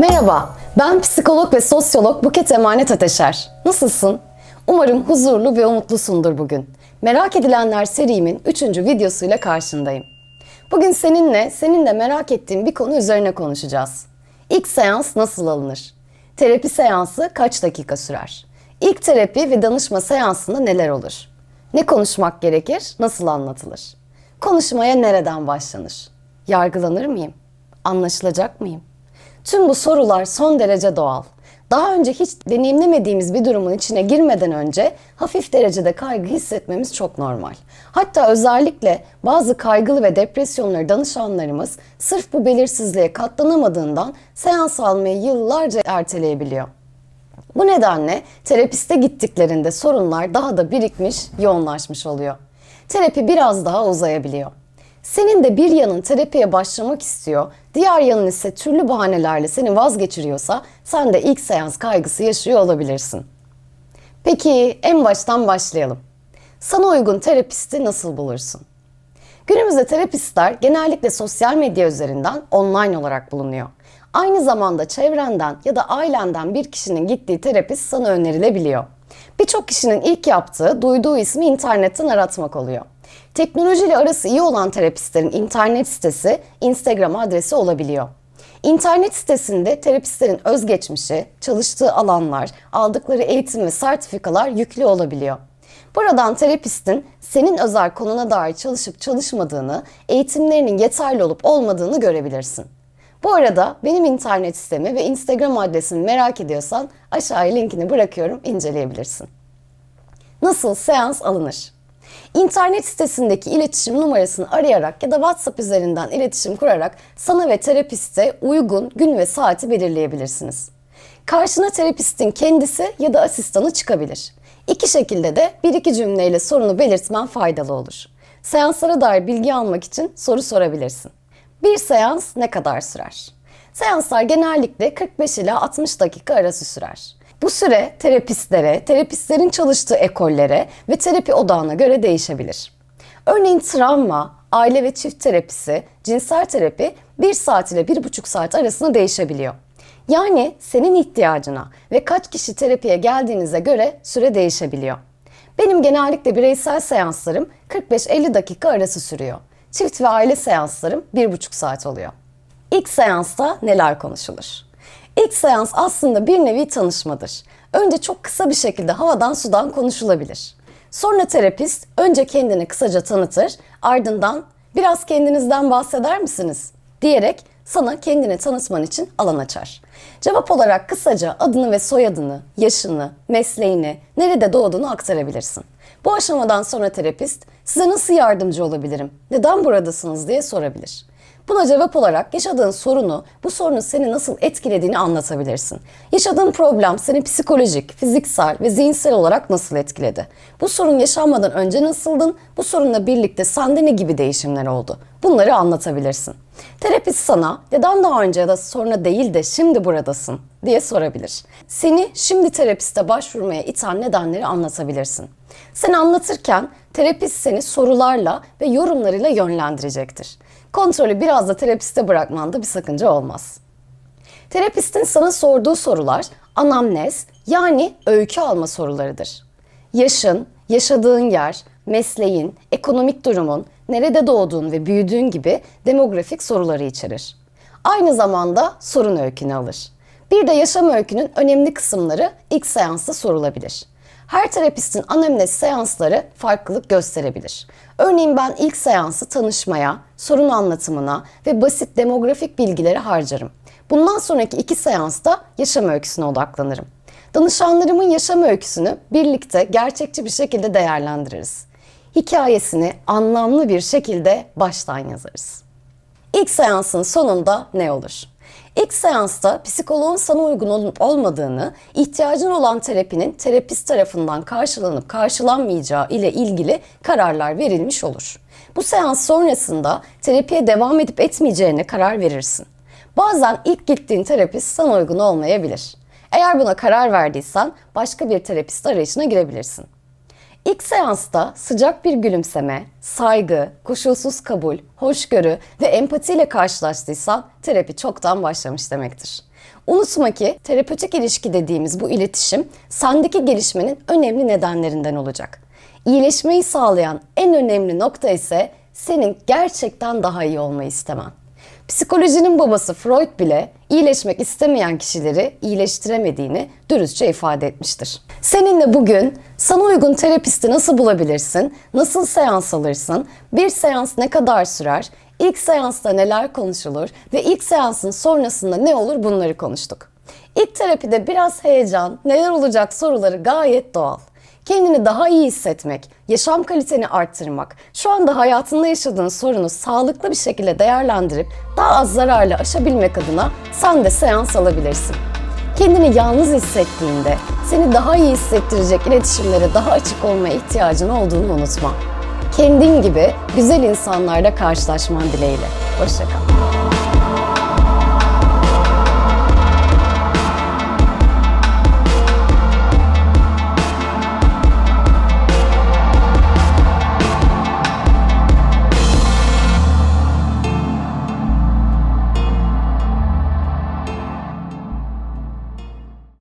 Merhaba, ben psikolog ve sosyolog Buket Emanet Ateşer. Nasılsın? Umarım huzurlu ve umutlusundur bugün. Merak edilenler serimin 3. videosuyla karşındayım. Bugün seninle, senin de merak ettiğin bir konu üzerine konuşacağız. İlk seans nasıl alınır? Terapi seansı kaç dakika sürer? İlk terapi ve danışma seansında neler olur? Ne konuşmak gerekir, nasıl anlatılır? Konuşmaya nereden başlanır? Yargılanır mıyım? Anlaşılacak mıyım? Tüm bu sorular son derece doğal. Daha önce hiç deneyimlemediğimiz bir durumun içine girmeden önce hafif derecede kaygı hissetmemiz çok normal. Hatta özellikle bazı kaygılı ve depresyonları danışanlarımız sırf bu belirsizliğe katlanamadığından seans almayı yıllarca erteleyebiliyor. Bu nedenle terapiste gittiklerinde sorunlar daha da birikmiş, yoğunlaşmış oluyor. Terapi biraz daha uzayabiliyor. Senin de bir yanın terapiye başlamak istiyor, diğer yanın ise türlü bahanelerle seni vazgeçiriyorsa sen de ilk seans kaygısı yaşıyor olabilirsin. Peki en baştan başlayalım. Sana uygun terapisti nasıl bulursun? Günümüzde terapistler genellikle sosyal medya üzerinden online olarak bulunuyor. Aynı zamanda çevrenden ya da ailenden bir kişinin gittiği terapist sana önerilebiliyor. Birçok kişinin ilk yaptığı, duyduğu ismi internetten aratmak oluyor. Teknolojiyle arası iyi olan terapistlerin internet sitesi, Instagram adresi olabiliyor. İnternet sitesinde terapistlerin özgeçmişi, çalıştığı alanlar, aldıkları eğitim ve sertifikalar yüklü olabiliyor. Buradan terapistin senin özel konuna dair çalışıp çalışmadığını, eğitimlerinin yeterli olup olmadığını görebilirsin. Bu arada benim internet sitemi ve Instagram adresimi merak ediyorsan aşağıya linkini bırakıyorum inceleyebilirsin. Nasıl seans alınır? İnternet sitesindeki iletişim numarasını arayarak ya da WhatsApp üzerinden iletişim kurarak sana ve terapiste uygun gün ve saati belirleyebilirsiniz. Karşına terapistin kendisi ya da asistanı çıkabilir. İki şekilde de bir iki cümleyle sorunu belirtmen faydalı olur. Seanslara dair bilgi almak için soru sorabilirsin. Bir seans ne kadar sürer? Seanslar genellikle 45 ila 60 dakika arası sürer. Bu süre terapistlere, terapistlerin çalıştığı ekollere ve terapi odağına göre değişebilir. Örneğin travma, aile ve çift terapisi, cinsel terapi 1 saat ile 1,5 saat arasında değişebiliyor. Yani senin ihtiyacına ve kaç kişi terapiye geldiğinize göre süre değişebiliyor. Benim genellikle bireysel seanslarım 45-50 dakika arası sürüyor. Çift ve aile seanslarım 1,5 saat oluyor. İlk seansta neler konuşulur? İlk seans aslında bir nevi tanışmadır. Önce çok kısa bir şekilde havadan sudan konuşulabilir. Sonra terapist önce kendini kısaca tanıtır, ardından biraz kendinizden bahseder misiniz diyerek sana kendini tanıtman için alan açar. Cevap olarak kısaca adını ve soyadını, yaşını, mesleğini, nerede doğduğunu aktarabilirsin. Bu aşamadan sonra terapist size nasıl yardımcı olabilirim, neden buradasınız diye sorabilir. Buna cevap olarak yaşadığın sorunu, bu sorunun seni nasıl etkilediğini anlatabilirsin. Yaşadığın problem seni psikolojik, fiziksel ve zihinsel olarak nasıl etkiledi? Bu sorun yaşanmadan önce nasıldın? Bu sorunla birlikte sende ne gibi değişimler oldu? Bunları anlatabilirsin. Terapist sana neden daha önce ya da sonra değil de şimdi buradasın diye sorabilir. Seni şimdi terapiste başvurmaya iten nedenleri anlatabilirsin. Sen anlatırken terapist seni sorularla ve yorumlarıyla yönlendirecektir. Kontrolü biraz da terapiste bırakmanda bir sakınca olmaz. Terapistin sana sorduğu sorular anamnez yani öykü alma sorularıdır. Yaşın, yaşadığın yer, mesleğin, ekonomik durumun, nerede doğduğun ve büyüdüğün gibi demografik soruları içerir. Aynı zamanda sorun öykünü alır. Bir de yaşam öykünün önemli kısımları ilk seansta sorulabilir. Her terapistin anamnez seansları farklılık gösterebilir. Örneğin ben ilk seansı tanışmaya, sorun anlatımına ve basit demografik bilgilere harcarım. Bundan sonraki iki seansta yaşam öyküsüne odaklanırım. Danışanlarımın yaşam öyküsünü birlikte gerçekçi bir şekilde değerlendiririz. Hikayesini anlamlı bir şekilde baştan yazarız. İlk seansın sonunda ne olur? İlk seansta psikoloğun sana uygun olup olmadığını, ihtiyacın olan terapinin terapist tarafından karşılanıp karşılanmayacağı ile ilgili kararlar verilmiş olur. Bu seans sonrasında terapiye devam edip etmeyeceğine karar verirsin. Bazen ilk gittiğin terapist sana uygun olmayabilir. Eğer buna karar verdiysen başka bir terapist arayışına girebilirsin. İlk seansta sıcak bir gülümseme, saygı, koşulsuz kabul, hoşgörü ve empatiyle karşılaştıysan terapi çoktan başlamış demektir. Unutma ki terapötik ilişki dediğimiz bu iletişim sendeki gelişmenin önemli nedenlerinden olacak. İyileşmeyi sağlayan en önemli nokta ise senin gerçekten daha iyi olmayı istemen. Psikolojinin babası Freud bile iyileşmek istemeyen kişileri iyileştiremediğini dürüstçe ifade etmiştir. Seninle bugün sana uygun terapisti nasıl bulabilirsin, nasıl seans alırsın, bir seans ne kadar sürer, ilk seansta neler konuşulur ve ilk seansın sonrasında ne olur bunları konuştuk. İlk terapide biraz heyecan, neler olacak soruları gayet doğal. Kendini daha iyi hissetmek, yaşam kaliteni arttırmak, şu anda hayatında yaşadığın sorunu sağlıklı bir şekilde değerlendirip daha az zararla aşabilmek adına sen de seans alabilirsin. Kendini yalnız hissettiğinde seni daha iyi hissettirecek iletişimlere daha açık olmaya ihtiyacın olduğunu unutma. Kendin gibi güzel insanlarla karşılaşman dileğiyle. Hoşçakal.